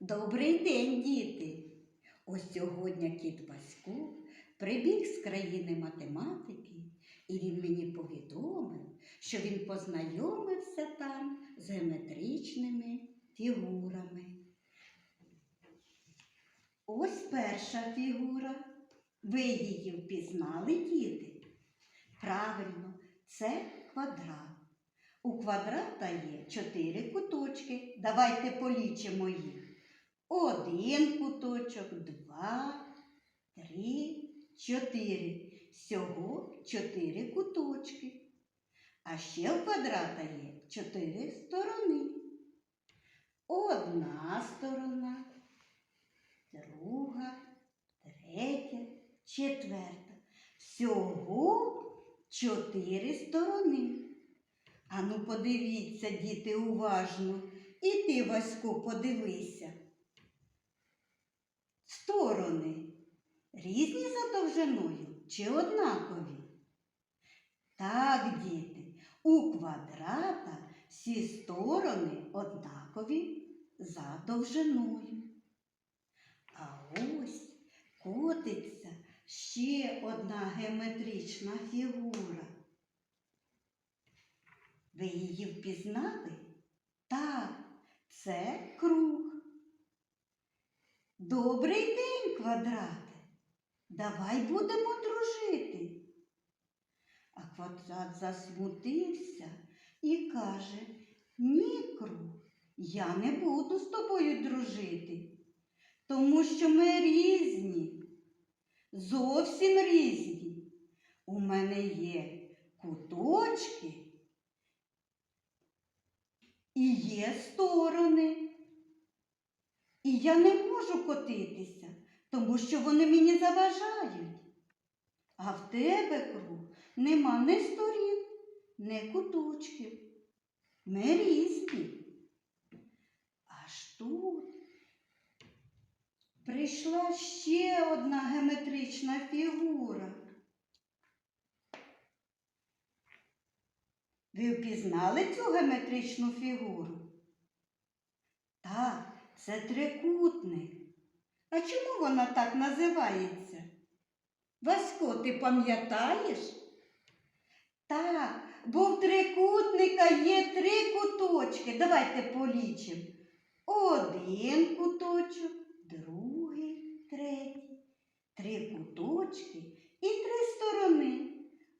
Добрий день, діти! Ось сьогодні кіт Васько прибіг з країни математики, і він мені повідомив, що він познайомився там з геометричними фігурами. Ось перша фігура. Ви її впізнали, діти? Правильно, це квадрат. У квадрата є чотири куточки. Давайте полічимо їх. Один куточок, два, три, чотири. Всього чотири куточки. А ще у квадрата є чотири сторони. Одна сторона, друга, третя, четверта. Всього чотири сторони. Ану, подивіться, діти, уважно. І ти, Васько, подивися. Сторони різні за довжиною чи однакові? Так, діти, у квадрата всі сторони однакові за довжиною. А ось котиться ще одна геометрична фігура. Ви її впізнали? Так, це круг. Добрий день, квадрате. Давай будемо дружити. А квадрат засмутився і каже, ні, круг, я не буду з тобою дружити, тому що ми різні, зовсім різні. У мене є куточки і є сторони. Я не можу котитися, тому що вони мені заважають. А в тебе, круг, нема ні сторін, ні куточків. Ми різні. Аж тут прийшла ще одна геометрична фігура. Ви впізнали цю геометричну фігуру? Так, це трикутник. А чому вона так називається? Васько, ти пам'ятаєш? Так, бо в трикутника є три куточки. Давайте полічимо. Один куточок, другий, третій. Три куточки і три сторони.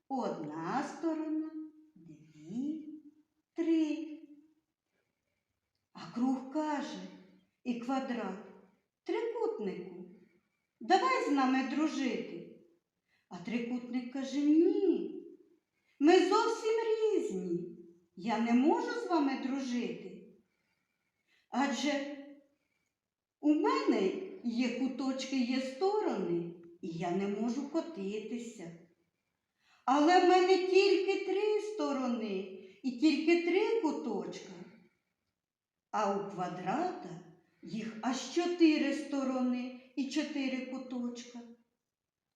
Одна сторона, дві, три. А круг і квадрат трикутнику. Давай з нами дружити. А трикутник каже ні. Ми зовсім різні. Я не можу з вами дружити. Адже у мене є куточки, є сторони, і я не можу котитися. Але в мене тільки три сторони і тільки три куточка. А у квадрата їх аж чотири сторони і чотири куточка.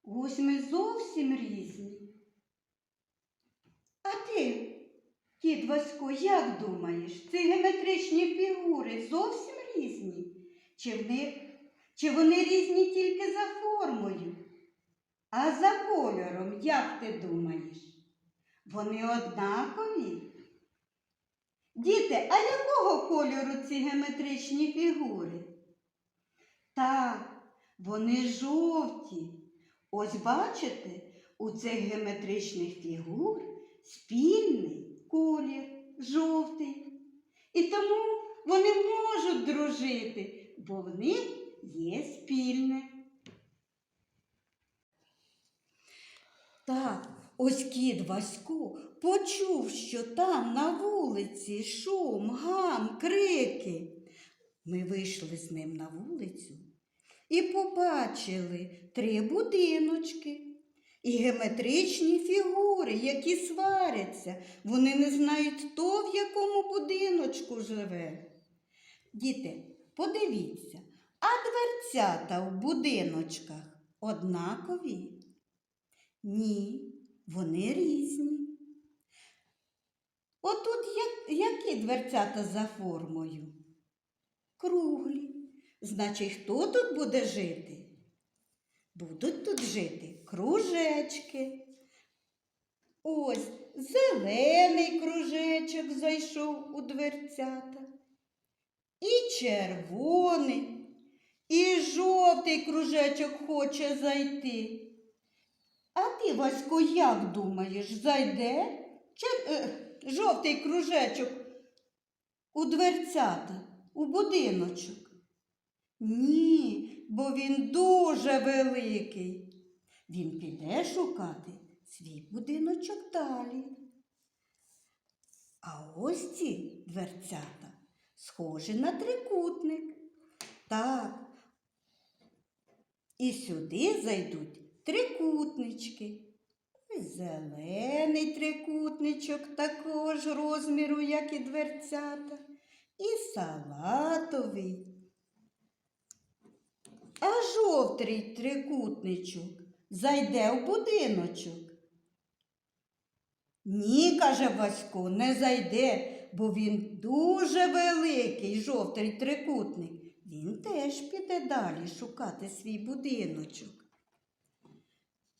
Ось ми зовсім різні. А ти, кіт Васько, як думаєш, ці геометричні фігури зовсім різні? Чи, в них, чи вони різні тільки за формою? А за кольором, як ти думаєш? Вони однакові? Діти, а якого кольору ці геометричні фігури? Так, вони жовті. Ось бачите, у цих геометричних фігур спільний колір жовтий. І тому вони можуть дружити, бо в них є спільне. Так, ось кіт Васько почув, що там на вулиці шум, гам, крики. Ми вийшли з ним на вулицю і побачили три будиночки і геометричні фігури, які сваряться. Вони не знають, хто в якому будиночку живе. Діти, подивіться, а дверцята в будиночках однакові? Ні, вони різні. Отут дверцята за формою? Круглі. Значить, хто тут буде жити? Будуть тут жити кружечки. Ось зелений кружечок зайшов у дверцята. І червоний, і жовтий кружечок хоче зайти. А ти, Васько, як думаєш, зайде Чер... е, жовтий кружечок у дверцята, у будиночок? Ні, бо він дуже великий. Він піде шукати свій будиночок далі. А ось ці дверцята схожі на трикутник. Так. І сюди зайдуть трикутнички. Зелений трикутничок такого ж розміру, як і дверцята, і салатовий. А жовтий трикутничок зайде в будиночок. Ні, каже Васько, не зайде, бо він дуже великий, жовтий трикутник. Він теж піде далі шукати свій будиночок.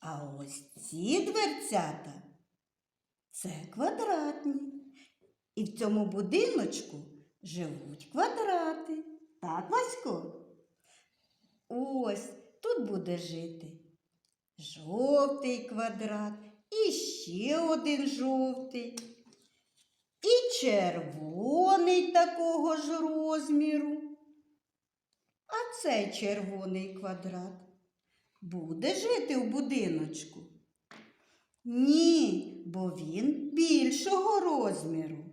А ось ці дверцята це квадратні. І в цьому будиночку живуть квадрати. Так, Васько? Ось тут буде жити жовтий квадрат, і ще один жовтий, і червоний такого ж розміру. А цей червоний квадрат буде жити в будиночку? Ні, бо він більшого розміру.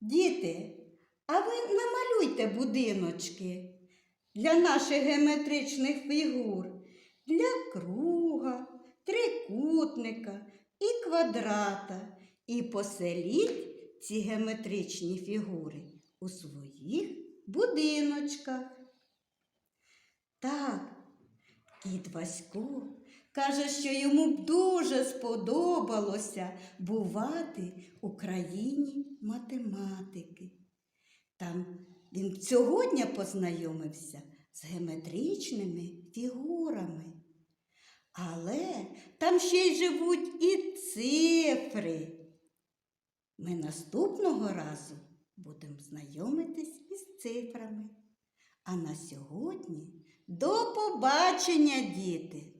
Діти, а ви намалюйте будиночки для наших геометричних фігур, для круга, трикутника і квадрата. І поселіть ці геометричні фігури у своїх будиночках. Так, кіт Васько каже, що йому б дуже сподобалося бувати у країні математики. Там він сьогодні познайомився з геометричними фігурами. Але там ще й живуть і цифри. Ми наступного разу будемо знайомитись із цифрами. А на сьогодні до побачення, діти!